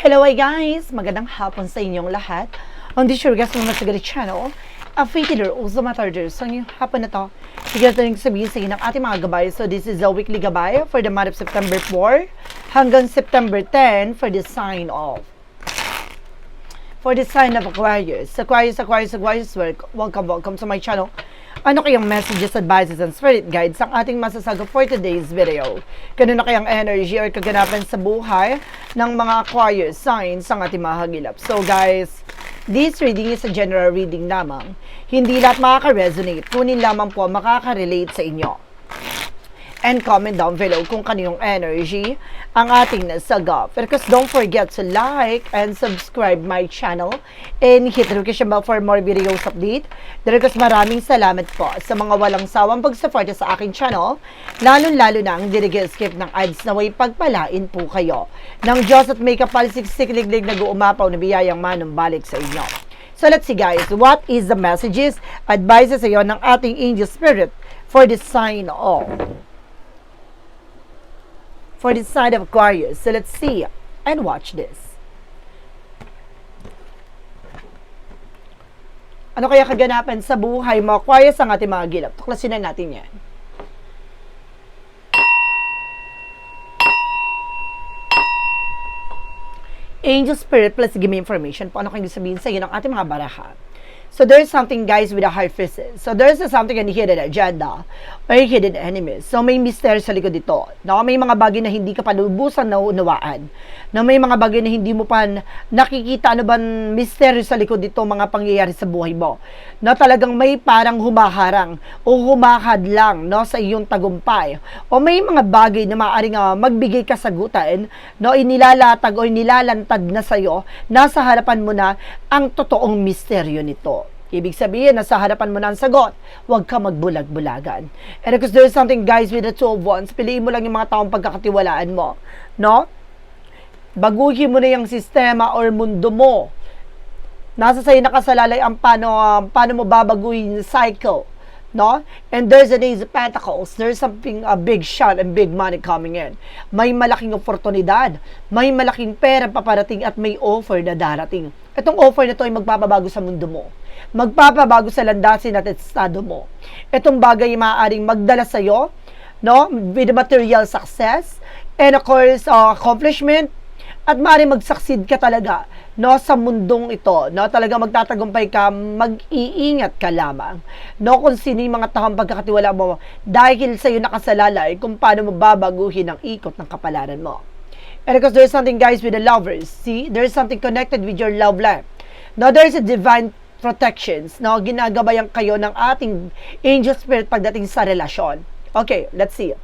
Hello hi guys! Magandang hapon sa inyong lahat. On this your guest naman sa Channel, a fated or also matter So ngayong hapon na to, bigyan natin sabihin sa inyo ng ating mga gabay. So this is a weekly gabay for the month of September 4 hanggang September 10 for the sign of for the sign of Aquarius. Aquarius, Aquarius, Aquarius, wel- welcome, welcome to my channel. Ano kayang messages, advices, and spirit guides ang ating masasagot for today's video? Ganun na kayang energy or kaganapan sa buhay ng mga Aquarius signs ang ating mahagilap. So guys, this reading is a general reading lamang. Hindi lahat makaka-resonate, kunin lamang po makaka-relate sa inyo and comment down below kung kaninong energy ang ating nasagap. Because don't forget to like and subscribe my channel and hit the notification bell for more videos update. Because maraming salamat po sa mga walang sawang pagsuporta sa aking channel, lalo-lalo na ang skip ng ads na way pagpalain po kayo ng Diyos at may kapalsiksik liglig na guumapaw na biyayang manumbalik sa inyo. So let's see guys, what is the messages, advices sa iyo ng ating angel spirit for the sign of for the sign of Aquarius. So let's see and watch this. Ano kaya kaganapan sa buhay mo, Aquarius, ang ating mga gilap? Tuklasin na natin yan. Angel Spirit, please give me information po ano kayong sabihin sa iyo ng ating mga baraha. So there's something guys with a high fishes. So there's something and hidden agenda or hidden enemies. So may mystery sa likod dito. No, may mga bagay na hindi ka pa lubusan na unawaan. Na may mga bagay na hindi mo pa nakikita ano ba mystery sa likod dito mga pangyayari sa buhay mo. No, talagang may parang humaharang o humakadlang no sa iyong tagumpay. O may mga bagay na maaaring uh, magbigay kasagutan no inilalatag o inilalantad na sa iyo nasa harapan mo na ang totoong misteryo nito. Ibig sabihin, nasa harapan mo na ang sagot. Huwag ka magbulag-bulagan. And because there's something, guys, with the two of wands, piliin mo lang yung mga taong pagkakatiwalaan mo. No? Baguhin mo na yung sistema or mundo mo. Nasa sa'yo nakasalalay ang paano, uh, paano mo babaguhin yung cycle. No? And there's an Ace of Pentacles. There's something, a big shot and big money coming in. May malaking oportunidad. May malaking pera paparating at may offer na darating. Itong offer na to ay magpapabago sa mundo mo magpapabago sa landasin at estado mo. Itong bagay maaaring magdala sa iyo, no, with material success, and of course, uh, accomplishment, at maaaring mag-succeed ka talaga, no, sa mundong ito, no, talaga magtatagumpay ka, mag-iingat ka lamang, no, kung sino yung mga taong pagkakatiwala mo, dahil sa iyo nakasalalay kung paano mo babaguhin ang ikot ng kapalaran mo. And because there's something, guys, with the lovers, see, there's something connected with your love life. Now, there's a divine protections no ginagabayan kayo ng ating angel spirit pagdating sa relasyon okay let's see.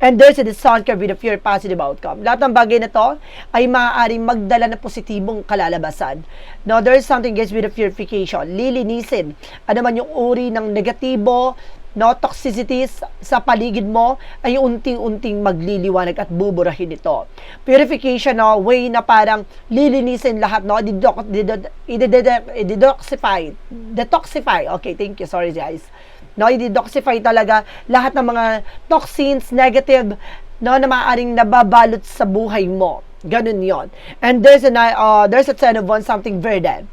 And there's a discount card with a pure positive outcome. Lahat ng bagay na to ay maaaring magdala ng positibong kalalabasan. No there's something guys with a purification lilinisin. Ano man yung uri ng negatibo no toxicities sa paligid mo ay unti-unting magliliwanag at buburahin ito. Purification no way na parang lilinisin lahat no detoxify detoxify. Okay thank you. Sorry guys no i-detoxify talaga lahat ng mga toxins negative no na maaaring nababalot sa buhay mo ganun yon and there's a uh, there's a ten of one something verdant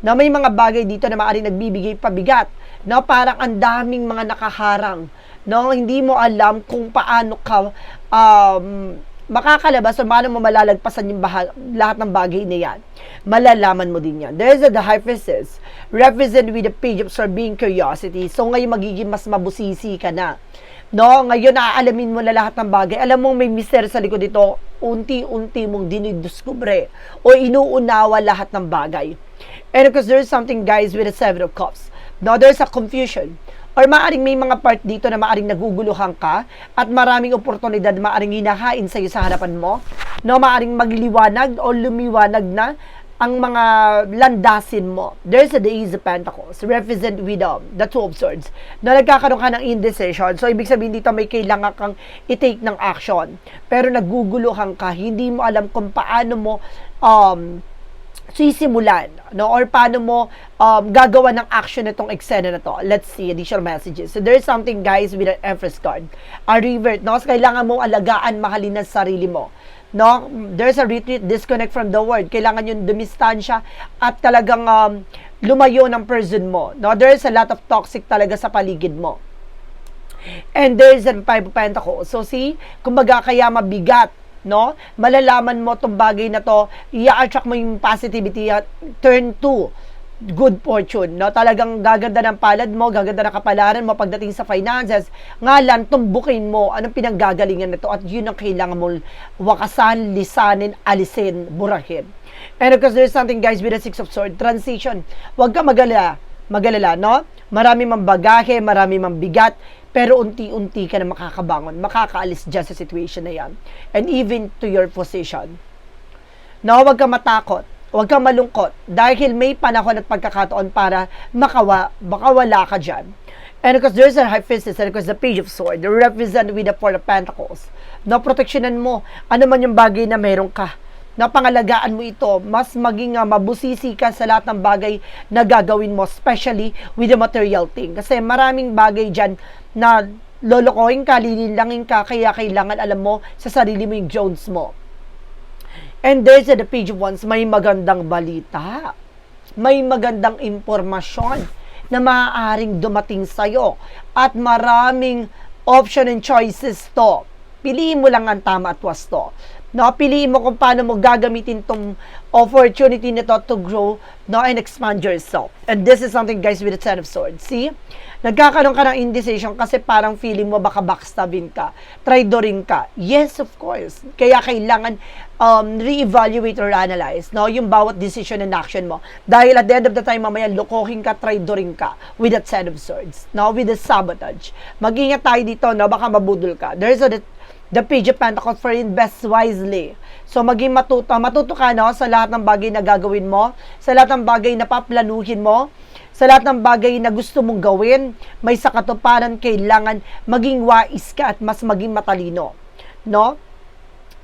na may mga bagay dito na maaaring nagbibigay pabigat, no? Parang ang daming mga nakaharang, no? Hindi mo alam kung paano ka um, makakalabas o paano mo malalagpasan yung bahag, lahat ng bagay na yan. Malalaman mo din yan. There's a the hyphasis, represent with the page of being curiosity. So ngayon magiging mas mabusisi ka na. No, ngayon naaalamin mo na lahat ng bagay. Alam mo may mister sa likod dito, unti-unti mong dinidiskubre o inuunawa lahat ng bagay. And because there's something guys with a seven of cups. No, there's a confusion. Or maaring may mga part dito na maaring naguguluhan ka at maraming oportunidad maaring hinahain sa iyo sa harapan mo. No, maaring magliwanag o lumiwanag na ang mga landasin mo. There's a the Ace of Pentacles, represent with um, the Two of Swords, na nagkakaroon ka ng indecision. So, ibig sabihin dito may kailangan kang i-take ng action. Pero naguguluhan ka, hindi mo alam kung paano mo um, sisimulan, no? Or paano mo um, gagawa ng action itong eksena na to. Let's see additional messages. So there's something guys with an Empress card. A revert, no? So, kailangan mo alagaan, mahalin ang sarili mo. no? There's a retreat, disconnect from the world. Kailangan yung dumistansya at talagang um, lumayo ng person mo, no? There's a lot of toxic talaga sa paligid mo. And there's a five of pentacles. So see, kumbaga kaya mabigat, no? Malalaman mo tong bagay na to, i-attract mo yung positivity at turn to good fortune, no? Talagang gaganda ng palad mo, gaganda ng kapalaran mo pagdating sa finances. Ngalan, tumbukin mo anong pinanggagalingan nito at yun ang kailangan mo wakasan, lisanin, alisin, burahin. And of course, there's something guys with the Six of Swords, transition. Huwag ka magalala, magalala, no? Marami mang bagahe, marami mang bigat, pero unti-unti ka na makakabangon, makakaalis dyan sa situation na yan. And even to your position. No, huwag ka matakot. Huwag kang malungkot dahil may panahon at pagkakataon para makawa, makawala ka dyan. And of course, there's a priestess and of course, the page of sword, represent with the four of pentacles. No, proteksyonan mo. Ano man yung bagay na meron ka. Na pangalagaan mo ito, mas maging uh, mabusisi ka sa lahat ng bagay na gagawin mo, especially with the material thing. Kasi maraming bagay dyan na lolokohin ka, lilinlangin ka, kaya kailangan alam mo sa sarili mo yung Jones mo. And there's the page wands, may magandang balita. May magandang impormasyon na maaaring dumating sa'yo. At maraming option and choices to. Piliin mo lang ang tama at wasto. No, piliin mo kung paano mo gagamitin tong opportunity nito to grow no, and expand yourself. And this is something, guys, with the Ten of Swords. See? Nagkakaroon ka ng indecision kasi parang feeling mo baka backstabin ka, traidoring ka. Yes, of course. Kaya kailangan um, re-evaluate or analyze no, yung bawat decision and action mo. Dahil at the end of the time, mamaya, lokohin ka, traidoring ka with that Ten of Swords. No, with the sabotage. Mag-ingat tayo dito, no, baka mabudol ka. There's a the page of pentacles for invest wisely. So, maging matuto, matuto ka no, sa lahat ng bagay na gagawin mo, sa lahat ng bagay na paplanuhin mo, sa lahat ng bagay na gusto mong gawin, may sa katuparan kailangan maging wais ka at mas maging matalino. No?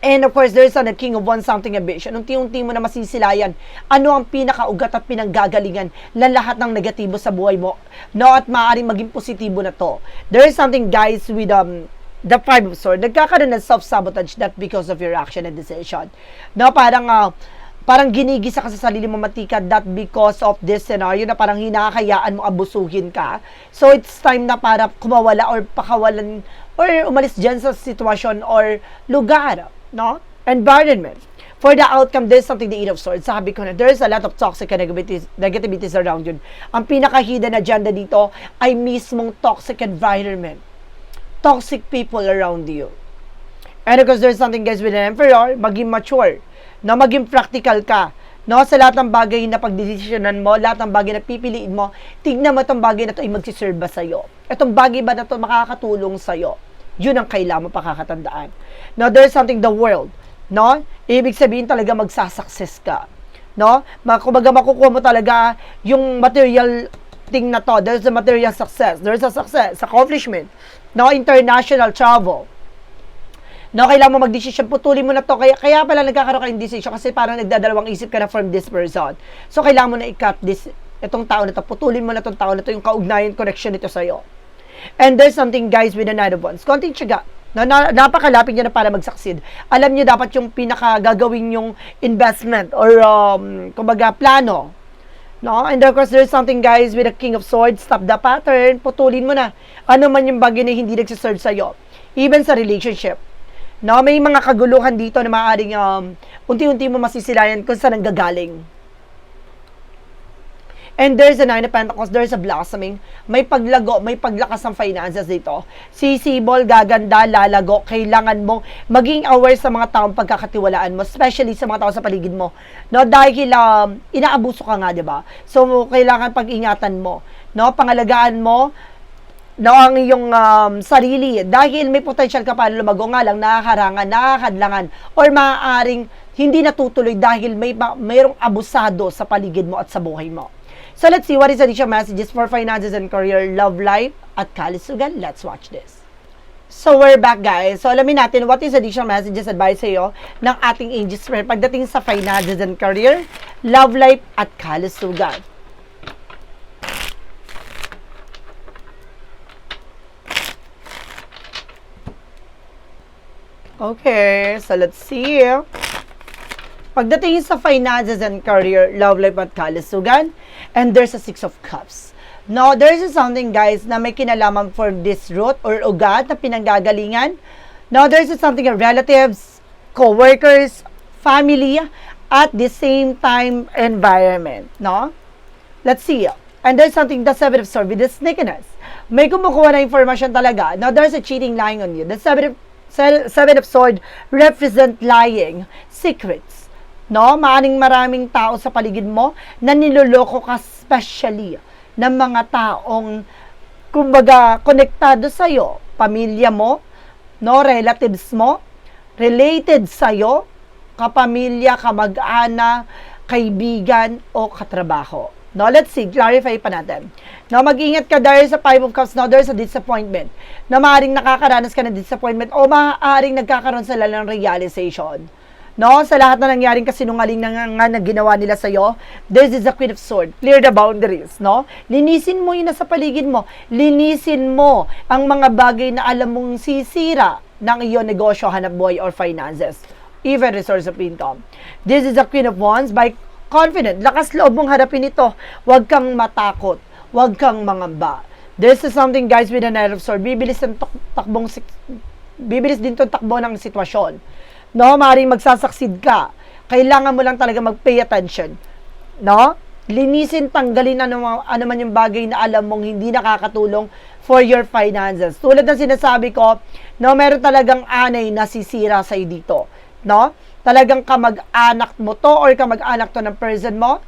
And of course, there's a king of one something ambition. Unti-unti mo na masisilayan ano ang pinakaugat at pinanggagalingan ng lahat ng negatibo sa buhay mo. No? At maaaring maging positibo na to. There is something, guys, with um, the five of swords, nagkakaroon ng self-sabotage that because of your action and decision. No, parang, uh, parang ginigisa ka sa sarili mo matika that because of this scenario na parang hinahayaan mo abusuhin ka. So, it's time na para kumawala or pakawalan or umalis dyan sa sitwasyon or lugar, no? Environment. For the outcome, there's something the Eight of Swords. Sabi ko na, there's a lot of toxic negativities, negativities around yun. Ang pinaka-hidden agenda dito ay mismong toxic environment toxic people around you. And because there's something guys with an emperor, maging mature, na maging practical ka. No, sa lahat ng bagay na pagdesisyonan mo, lahat ng bagay na pipiliin mo, tignan mo itong bagay na to ay magsiserve ba sa'yo. Itong bagay ba na to makakatulong sa'yo. Yun ang kailangan mo pakakatandaan. Now, there's something the world. No? Ibig sabihin talaga magsasucess ka. No? Kumbaga makukuha mo talaga yung material thing na to. There's a material success. There's a success, accomplishment no, international travel. No, kailangan mo mag-decision, putulin mo na to. Kaya, kaya pala nagkakaroon ka ng decision kasi parang nagdadalawang isip ka na from this person. So, kailangan mo na i-cut this, itong tao na to. Putulin mo na itong tao na to, yung kaugnayan, connection nito sa'yo. And there's something, guys, with the Nine of Wands. Konting tiyaga. Na, na, napakalapit niya na para mag-succeed. Alam niyo dapat yung pinaka gagawin yung investment or, um, kumbaga, plano No? And of course, there's something guys with the King of Swords, stop the pattern, putulin mo na. Ano man yung bagay na hindi nagsiserve sa'yo. Even sa relationship. No? May mga kaguluhan dito na maaaring um, unti-unti mo masisilayan kung saan ang gagaling. And there's a nine of pentacles, there's a blossoming. May paglago, may paglakas ng finances dito. Sisibol, gaganda, lalago. Kailangan mong maging aware sa mga taong pagkakatiwalaan mo, especially sa mga tao sa paligid mo. No, dahil um, inaabuso ka nga, 'di ba? So kailangan pag-ingatan mo, no? Pangalagaan mo no, ang iyong um, sarili dahil may potential ka para lumago nga lang nakakarangan, nakakadlangan or maaaring hindi natutuloy dahil may mayroong abusado sa paligid mo at sa buhay mo. So let's see what is additional messages for finances and career, love life, at kalisugan. Let's watch this. So we're back guys. So alamin natin what is additional messages advice sa iyo ng ating angels prayer pagdating sa finances and career, love life, at kalisugan. Okay, so let's see. Pagdating sa finances and career, love life at kalusugan, and there's a six of cups. Now, there's something guys na may kinalaman for this root or ugat na pinanggagalingan. Now, there's something of relatives, co-workers, family, at the same time environment. No? Let's see. And there's something, the seven of swords with the sneakiness. May kumukuha na information talaga. Now, there's a cheating lying on you. The seven of, se- seven of sword represent lying, secrets. No? Maaning maraming tao sa paligid mo na niloloko ka specially ng mga taong kumbaga konektado sa iyo, pamilya mo, no, relatives mo, related sa iyo, kapamilya, kamag-ana, kaibigan o katrabaho. No, let's see, clarify pa natin. No, mag-ingat ka dahil sa Five of Cups, no, there's a disappointment. Na maaaring nakakaranas ka ng disappointment o maaaring nagkakaroon sila ng realization. No, sa lahat na nangyaring kasinungaling na nga, nga na ginawa nila sa iyo, this is the Queen of Swords. Clear the boundaries, no? Linisin mo yun na sa paligid mo. Linisin mo ang mga bagay na alam mong sisira ng iyong negosyo, hanap buhay, or finances. Even resource of income. This is the Queen of Wands by confident. Lakas loob mong harapin ito. Huwag kang matakot. Huwag kang mangamba. This is something guys with a Knight of Swords. Bibilis ang tak- takbong bibilis din tong takbo ng sitwasyon. No, maaaring magsasaksid ka. Kailangan mo lang talaga mag-pay attention. No? Linisin, tanggalin ano, ano man yung bagay na alam mong hindi nakakatulong for your finances. Tulad ng sinasabi ko, no, meron talagang anay na sisira sa'yo dito. No? Talagang kamag-anak mo to or kamag-anak to ng person mo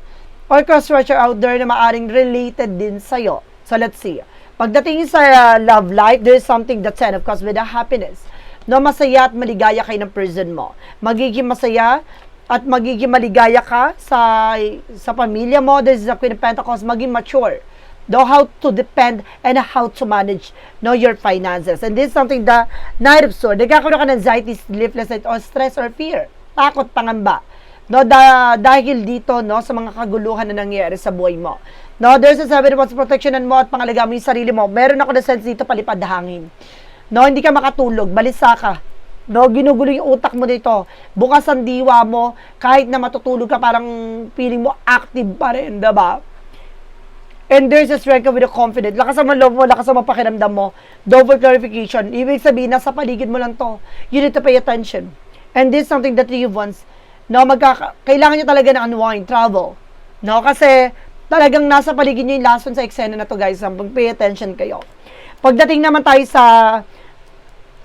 or cross-watcher out there na maaring related din sa'yo. So, let's see. Pagdating sa uh, love life, there's something that's ten of course with a happiness. No, masaya at maligaya kayo ng person mo. Magiging masaya at magiging maligaya ka sa sa pamilya mo. This is the Queen of Pentacles. Maging mature. Know how to depend and how to manage know your finances. And this is something the Knight of Swords. Nagkakaroon ka ng anxiety, sleeplessness, or stress or fear. Takot, pangamba. No, da, dahil dito, no, sa mga kaguluhan na nangyayari sa buhay mo. No, there's a seven of Wands, protectionan mo at pangalagaan mo yung sarili mo. Meron ako na sense dito, palipad hangin. No, hindi ka makatulog, balisa ka. No, ginugulo yung utak mo dito. Bukas ang diwa mo, kahit na matutulog ka, parang feeling mo active pa rin, diba? And there's a strength with a confident. Lakas ang loob mo, lakas ang pakiramdam mo. Double clarification. Ibig sabihin, nasa paligid mo lang to. You need to pay attention. And this is something that you wants. No, magkaka kailangan nyo talaga na unwind, travel. No, kasi talagang nasa paligid nyo yung lesson sa eksena na to, guys. Mag-pay attention kayo. Pagdating naman tayo sa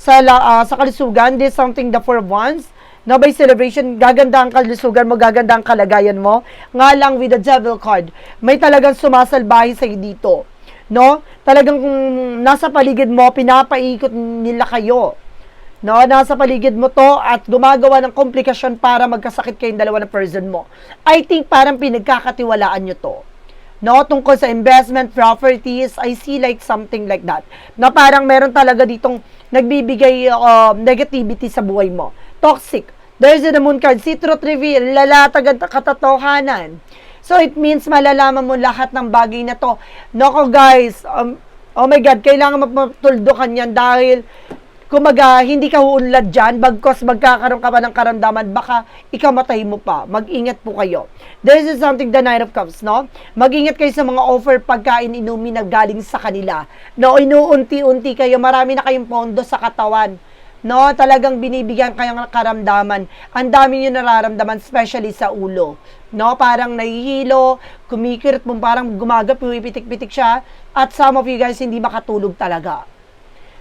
sa ah, sa kalusugan, this is something the four wands. No, by celebration, gaganda ang kalusugan mo, gaganda ang kalagayan mo. Nga lang with the devil card, may talagang sumasalbahe sa dito. No? Talagang kung nasa paligid mo, pinapaikot nila kayo. No, nasa paligid mo to at gumagawa ng komplikasyon para magkasakit kayong dalawa ng person mo. I think parang pinagkakatiwalaan nyo to. No, tungkol sa investment, properties, I see like something like that. Na parang meron talaga ditong nagbibigay uh, negativity sa buhay mo. Toxic. There's the moon card. Truth reveal. Lalatag ang katotohanan. So, it means malalaman mo lahat ng bagay na to. Nako guys, um, oh my God, kailangan mapatuldukan yan dahil kumaga, hindi ka uunlad dyan, bagkos magkakaroon ka pa ng karamdaman, baka ikamatay mo pa. Mag-ingat po kayo. This is something the Nine of Cups, no? Mag-ingat kayo sa mga offer pagkain inumin na galing sa kanila. No, inuunti-unti kayo, marami na kayong pondo sa katawan. No, talagang binibigyan kayo ng karamdaman. Ang dami nyo nararamdaman, especially sa ulo. No, parang nahihilo, kumikirot mo, parang gumagap, pitik-pitik siya. At some of you guys hindi makatulog talaga.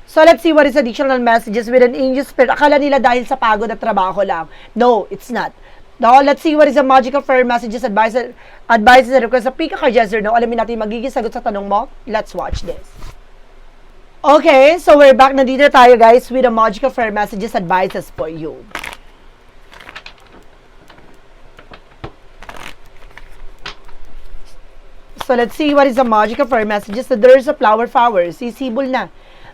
So let's see what is additional messages with an angel spirit. Akala nila dahil sa pagod at trabaho lang. No, it's not. No, let's see what is the magical fairy messages, advices, advices, and requests. Sa Pika ka, yes or no? Alamin natin magiging sagot sa tanong mo. Let's watch this. Okay, so we're back. Nandito tayo guys with the magical fairy messages, advices for you. So let's see what is the magical fairy messages. So there's a flower flower. Sisibol na.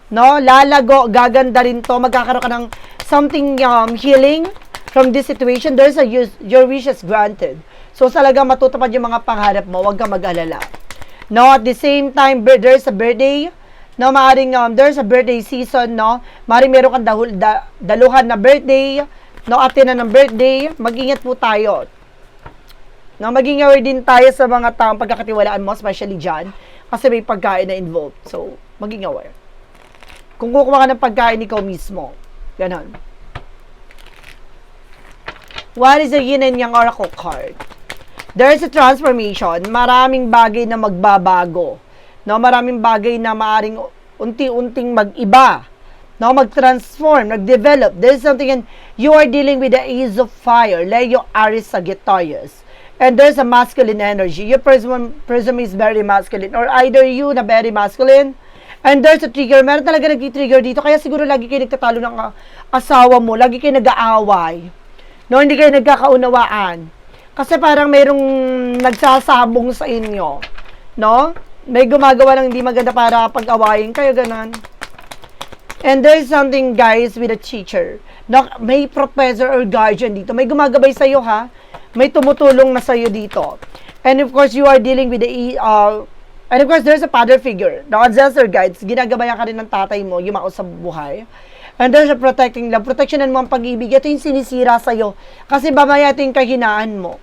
No, lalago, gaganda rin to. Magkakaroon ka ng something um, healing from this situation. There's a use, your wish is granted. So talaga matutupad yung mga pangarap mo. Huwag kang mag-alala. No, at the same time, there's a birthday no, maaring um, there's a birthday season, no, maaring meron kang dahul, da, daluhan na birthday, no, atin na ng birthday, mag-ingat po tayo. No, maging aware din tayo sa mga taong pagkakatiwalaan mo, especially dyan, kasi may pagkain na involved. So, maging aware. Kung kukuha ka ng pagkain ikaw mismo, ganon. What is the yin and yang oracle card? There is a transformation. Maraming bagay na magbabago. No, maraming bagay na maaring unti-unting mag-iba. No, mag-transform, nag-develop. There is something and you are dealing with the Ace of Fire, Leo Aries Sagittarius. And there's a masculine energy. Your person, person is very masculine. Or either you na very masculine, and there's a trigger. Meron talaga nag-trigger dito. Kaya siguro lagi kayo nagtatalo ng ah, asawa mo. Lagi kayo nag-aaway. No, hindi kayo nagkakaunawaan. Kasi parang mayroong nagsasabong sa inyo. No? May gumagawa ng hindi maganda para pag-awayin kayo, ganun. And there's something, guys, with a teacher. No, may professor or guardian dito. May gumagabay sa'yo, ha? May tumutulong na sa'yo dito. And of course, you are dealing with the, uh, and of course, there's a father figure. The ancestor guides, ginagabayan ka rin ng tatay mo, yung sa buhay. And there's a protecting love. Protectionan mo ang pag-ibig. Ito yung sinisira sa'yo. Kasi mamaya ito yung kahinaan mo.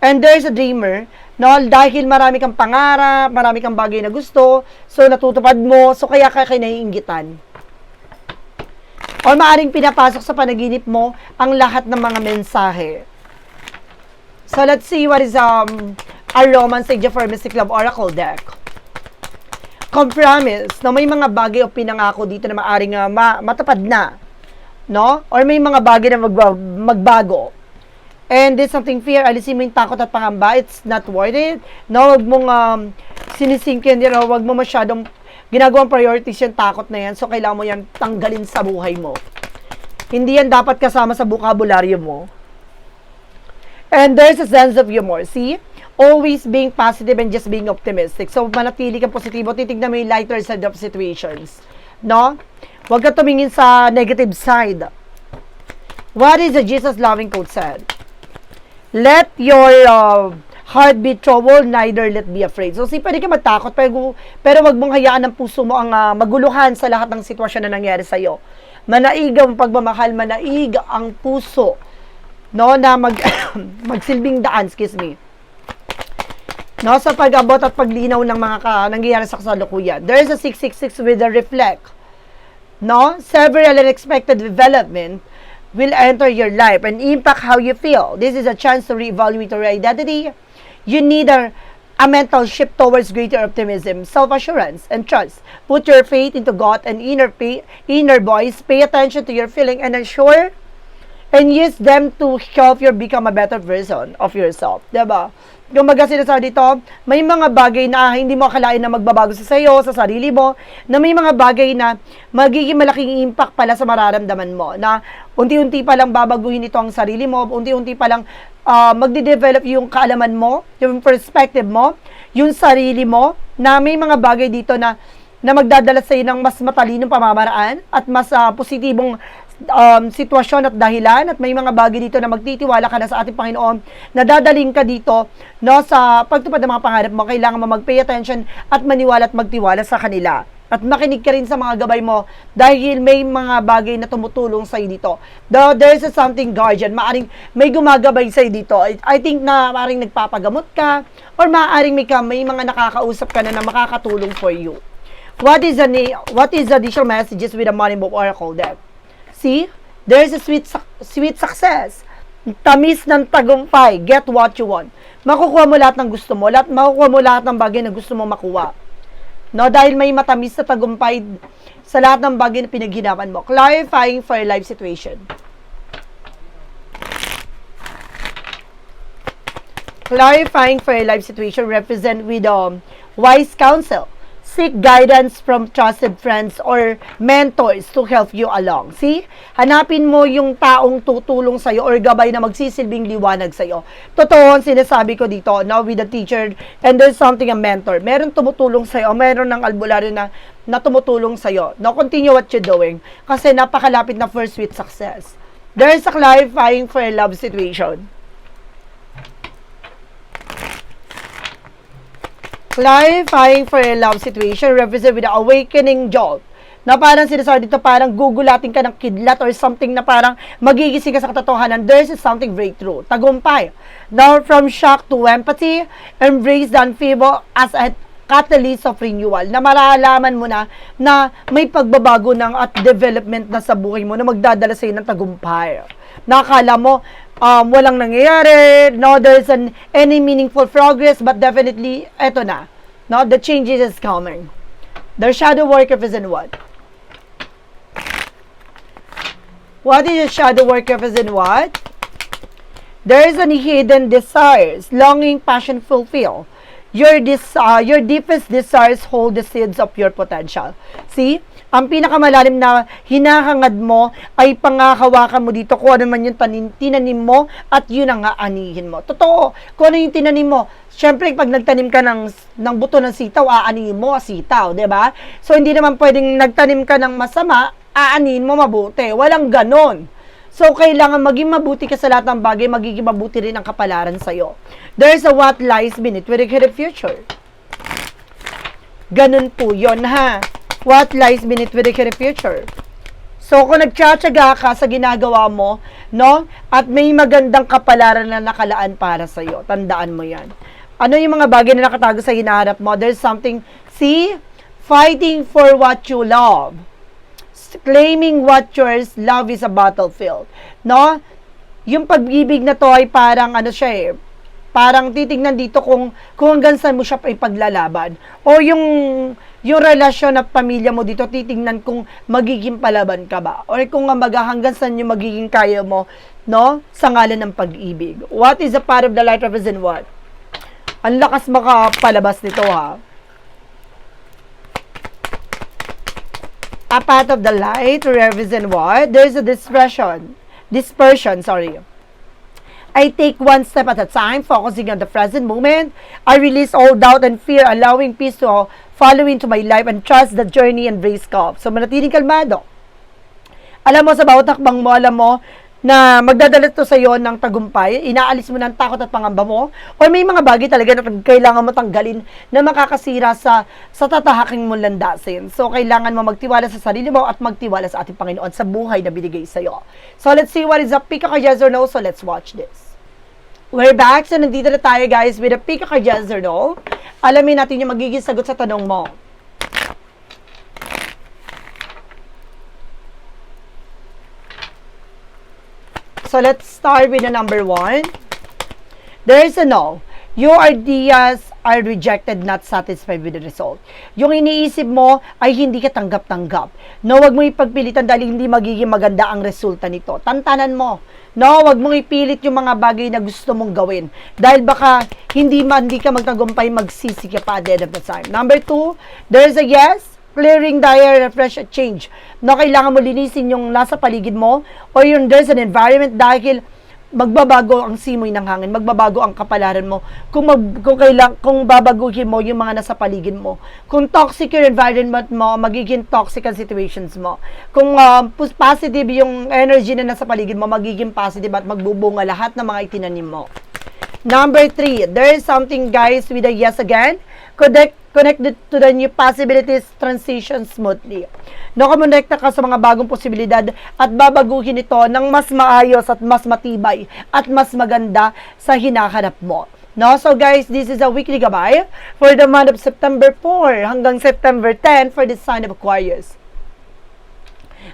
And there's a dreamer, no? Dahil marami kang pangarap, marami kang bagay na gusto, so natutupad mo, so kaya ka kinaiingitan. O maaring pinapasok sa panaginip mo ang lahat ng mga mensahe. So let's see what is um our Roman Sage for Mystic Love Oracle deck. Compromise, na may mga bagay o pinangako dito na maaring uh, ma- matupad na. No? Or may mga bagay na magba- magbago. And there's something fear, alisin mo yung takot at pangamba, it's not worth it. No, wag mong um, sinisingkin yun, o wag mo masyadong ginagawang priorities yung takot na yan, so kailangan mo yan tanggalin sa buhay mo. Hindi yan dapat kasama sa vocabulary mo. And there's a sense of humor, see? Always being positive and just being optimistic. So, manatili kang positibo, titignan mo yung lighter side of situations. No? Huwag ka tumingin sa negative side. What is the Jesus loving quote said? Let your uh, heart be troubled, neither let be afraid. So, si pwede ka matakot, pero, pero wag mong hayaan ng puso mo ang uh, maguluhan sa lahat ng sitwasyon na nangyari sa'yo. Manaig ang pagmamahal, manaig ang puso, no, na mag, magsilbing daan, excuse me. No, sa pag-abot at paglinaw ng mga ka, nangyayari sa kasalukuyan. There is a 666 with a reflect. No? Several unexpected development will enter your life and impact how you feel. This is a chance to reevaluate your identity. You need a, a mental shift towards greater optimism, self-assurance, and trust. Put your faith into God and inner pay, inner voice. Pay attention to your feeling and ensure and use them to help you become a better version of yourself. Diba? Mga sinasabi dito, may mga bagay na hindi mo akalain na magbabago sa sayo, sa sarili mo, na may mga bagay na magiging malaking impact pala sa mararamdaman mo, na unti-unti pa lang babaguhin ito ang sarili mo, unti-unti pa lang uh, magde-develop yung kaalaman mo, yung perspective mo, yung sarili mo, na may mga bagay dito na na magdadala sa iyo ng mas matalinong pamamaraan at mas uh, positibong um, sitwasyon at dahilan at may mga bagay dito na magtitiwala ka na sa ating Panginoon na dadaling ka dito no, sa pagtupad ng mga pangarap mo. Kailangan mo mag-pay attention at maniwala at magtiwala sa kanila. At makinig ka rin sa mga gabay mo dahil may mga bagay na tumutulong sa'yo dito. Though there is a something guardian, maaring may gumagabay sa'yo dito. I, think na maaring nagpapagamot ka or maaring may, ka, may mga nakakausap ka na na makakatulong for you. What is the what is the additional messages with the money book oracle deck? See? There's a sweet, sweet success. Tamis ng tagumpay. Get what you want. Makukuha mo lahat ng gusto mo. Lahat, makukuha mo lahat ng bagay na gusto mo makuha. No, dahil may matamis na tagumpay sa lahat ng bagay na pinaghinapan mo. Clarifying for your life situation. Clarifying for your life situation represent with um, wise counsel seek guidance from trusted friends or mentors to help you along. See? Hanapin mo yung taong tutulong sa'yo or gabay na magsisilbing liwanag sa'yo. Totoo ang sinasabi ko dito, now with the teacher, and there's something a mentor. Meron tumutulong sa'yo, meron ng albularyo na, na tumutulong sa'yo. Now, continue what you're doing. Kasi napakalapit na first with success. There's a clarifying for a love situation. Clarifying for a love situation represent with the awakening jolt. Na parang sinasabi dito, parang gugulatin ka ng kidlat or something na parang magigising ka sa katotohanan. There's something breakthrough. Tagumpay. Now, from shock to empathy, embrace the unfavorable as a catalyst of renewal na malalaman mo na na may pagbabago ng at development na sa buhay mo na magdadala sa ng tagumpay. Nakakala mo um, walang nangyayari, no there's an any meaningful progress but definitely eto na. No, the changes is coming. The shadow work represent what? What is a shadow work represent what? There is any hidden desires, longing, passion, fulfill. Your des- your deepest desires hold the seeds of your potential. See? Ang pinakamalalim na hinahangad mo ay pangakawakan mo dito kung ano man yung tanin, tinanim mo at yun ang aanihin mo. Totoo, kung ano yung tinanim mo. Siyempre, pag nagtanim ka ng, ng buto ng sitaw, aanihin mo sitaw, di ba? So, hindi naman pwedeng nagtanim ka ng masama, aanihin mo mabuti. Walang ganon. So, kailangan maging mabuti ka sa lahat ng bagay, magiging mabuti rin ang kapalaran sa'yo. There's a what lies beneath with the future. Ganun po yon ha. What lies beneath with the future. So, kung nagtsatsaga ka sa ginagawa mo, no, at may magandang kapalaran na nakalaan para sa'yo, tandaan mo yan. Ano yung mga bagay na nakatago sa hinaharap mo? There's something, see, fighting for what you love claiming what yours love is a battlefield. No? Yung pag-ibig na to ay parang ano siya eh, parang titingnan dito kung kung hanggang saan mo siya ipaglalaban. O yung yung relasyon na pamilya mo dito, titingnan kung magiging palaban ka ba. Or kung nga hanggang saan yung magiging kaya mo, no? Sa ngalan ng pag-ibig. What is a part of the light represent what? Ang lakas makapalabas nito ha. a path of the light represent what? There's a dispersion. Dispersion, sorry. I take one step at a time, focusing on the present moment. I release all doubt and fear, allowing peace to follow into my life and trust the journey and embrace ko. So, manatiling kalmado. Alam mo, sa bawat takbang mo, alam mo, na magdadala to sa iyo ng tagumpay, inaalis mo ng takot at pangamba mo, o may mga bagay talaga na kailangan mo tanggalin na makakasira sa sa tatahaking mo landasin. So, kailangan mo magtiwala sa sarili mo at magtiwala sa ating Panginoon sa buhay na binigay sa iyo. So, let's see what is up. Pick a yes or no. So, let's watch this. We're back. So, nandito na tayo guys with a pick a yes or no. Alamin natin yung magiging sagot sa tanong mo. So let's start with the number one. There is a no. Your ideas are rejected, not satisfied with the result. Yung iniisip mo ay hindi ka tanggap-tanggap. No, wag mo ipagpilitan dahil hindi magiging maganda ang resulta nito. Tantanan mo. No, wag mong ipilit yung mga bagay na gusto mong gawin. Dahil baka hindi man hindi ka magtagumpay, magsisi ka pa at the end of the time. Number two, there's a yes clearing air, refresh at change. No, kailangan mo linisin yung nasa paligid mo or yung there's an environment dahil magbabago ang simoy ng hangin, magbabago ang kapalaran mo. Kung mag, kung kailang kung babaguhin mo yung mga nasa paligid mo. Kung toxic yung environment mo, magiging toxic ang situations mo. Kung uh, positive yung energy na nasa paligid mo, magiging positive at magbubunga lahat ng mga itinanim mo. Number three, there is something guys with a yes again. Connect connected to the new possibilities transition smoothly. No, kumonekta ka sa mga bagong posibilidad at babaguhin ito ng mas maayos at mas matibay at mas maganda sa hinahanap mo. No? So guys, this is a weekly gabay for the month of September 4 hanggang September 10 for the sign of Aquarius.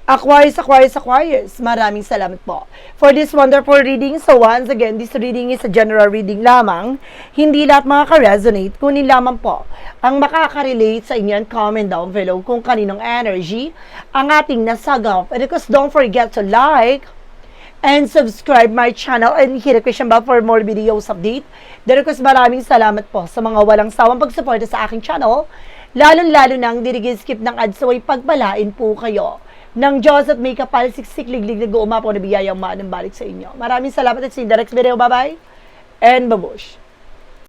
Aquarius, Aquarius, Aquarius. Maraming salamat po for this wonderful reading. So once again, this reading is a general reading lamang. Hindi lahat makaka-resonate, kunin lamang po ang makaka-relate sa inyo comment down below kung kaninong energy ang ating nasagap. And of course, don't forget to like, and subscribe my channel and hit the question bell for more videos update. Course, maraming salamat po sa mga walang sawang pagsuporta sa aking channel. Lalo-lalo nang dirigin-skip ng ads so ay pagpalain po kayo ng Diyos at may kapal siksik liglig nag-uumapaw na biyayang maanong balik sa inyo. Maraming salamat at the next video. Bye-bye and babush!